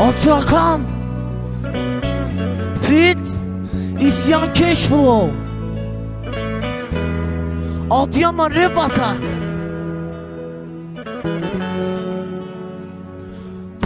Atakan. Fit. İsyan Keşflow Adıyaman Rap Atak.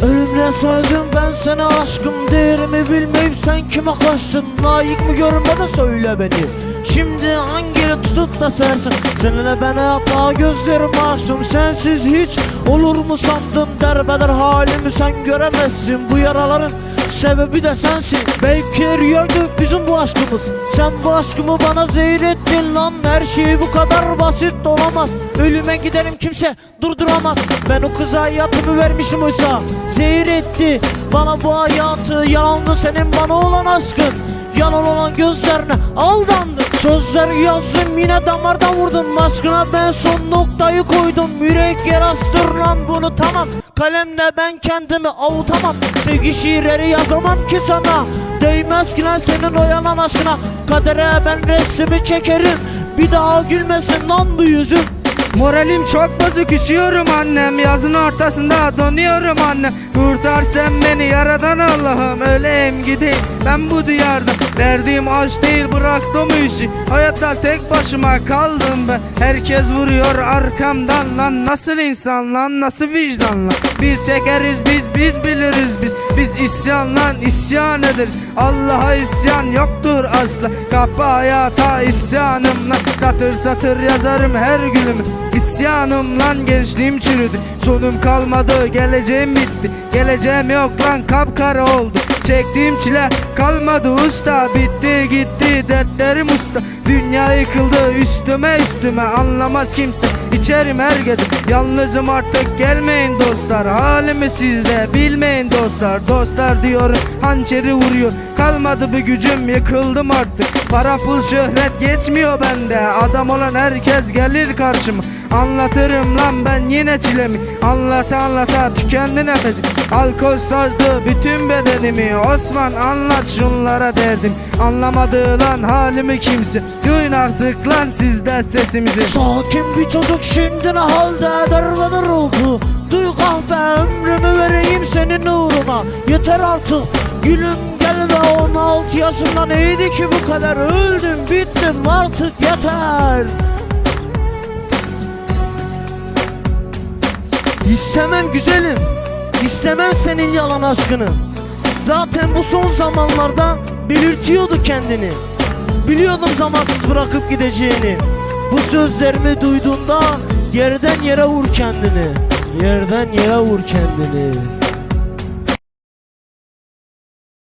Ölümle söyledim ben sana aşkım Değerimi bilmeyip sen kime kaçtın? Layık mı görünmeden söyle beni Şimdi hangileri tutup da sersin Seninle ben hayata gözlerimi açtım. Sensiz hiç olur mu sandın? Derbeder halimi sen göremezsin. Bu yaraların sebebi de sensin. Belki eriyordu bizim bu aşkımız. Sen bu aşkımı bana zehir ettin lan. Her şey bu kadar basit olamaz. Ölüme giderim kimse durduramaz. Ben o kıza hayatımı vermişim oysa. Zehir etti bana bu hayatı. Yalandı senin bana olan aşkın Yalan olan gözlerine aldandım. Sözler yazdım yine damardan vurdum. Aşkına ben son noktayı koydum. Yürek yarastır lan bunu tamam. Kalemle ben kendimi avutamam. Sevgi şiirleri yazamam ki sana. Değmez ki lan senin o aşkına. Kadere ben resmi çekerim. Bir daha gülmesin lan bu yüzüm Moralim çok bozuk üşüyorum annem. Yazın ortasında donuyorum annem Kurtar sen beni yaradan Allah'ım Öleyim gideyim. Ben bu diyarda Derdim aşk değil bıraktım işi. Hayatta tek başıma kaldım ben Herkes vuruyor arkamdan lan. Nasıl insan lan nasıl vicdan lan? Biz çekeriz biz biz biliriz biz Biz isyan lan isyan ederiz Allah'a isyan yoktur asla. Kapı hayata isyanım. Lan Satır satır yazarım her günümü. İsyanım lan gençliğim çürüdü. Sonum kalmadı geleceğim bitti. Geleceğim yok lan kapkara oldu. Çektiğim çile kalmadı usta. Bitti gitti dertlerim usta. Dünya yıkıldı üstüme üstüme. Anlamaz kimse içerim her gece. Yalnızım artık gelmeyin dostlar Halimi sizde? Bilmeyin dostlar Dostlar diyorum hançeri vuruyor. Kalmadı bir gücüm yıkıldım artık. Para pul şöhret geçmiyor bende. Adam olan herkes gelir karşıma. Anlatırım lan ben yine çilemi. Anlata anlata tükendi nefesim Alkol sardı bütün bedenimi. Osman anlat şunlara derdim Anlamadı lan halimi kimse. Duyun artık lan sizde sesimizi. Sakin bir çocuk şimdi ne halde? Derbeder ruhu senin uğruna. Yeter artık. Gülüm gel ve 16 yaşında neydi ki bu kadar. Öldüm bittim. Artık yeter. İstemem güzelim. İstemem senin yalan aşkını. Zaten bu son zamanlarda belirtiyordu kendini. Biliyordum zamansız bırakıp gideceğini. Bu sözlerimi duyduğunda yerden yere vur kendini. Yerden yere vur kendini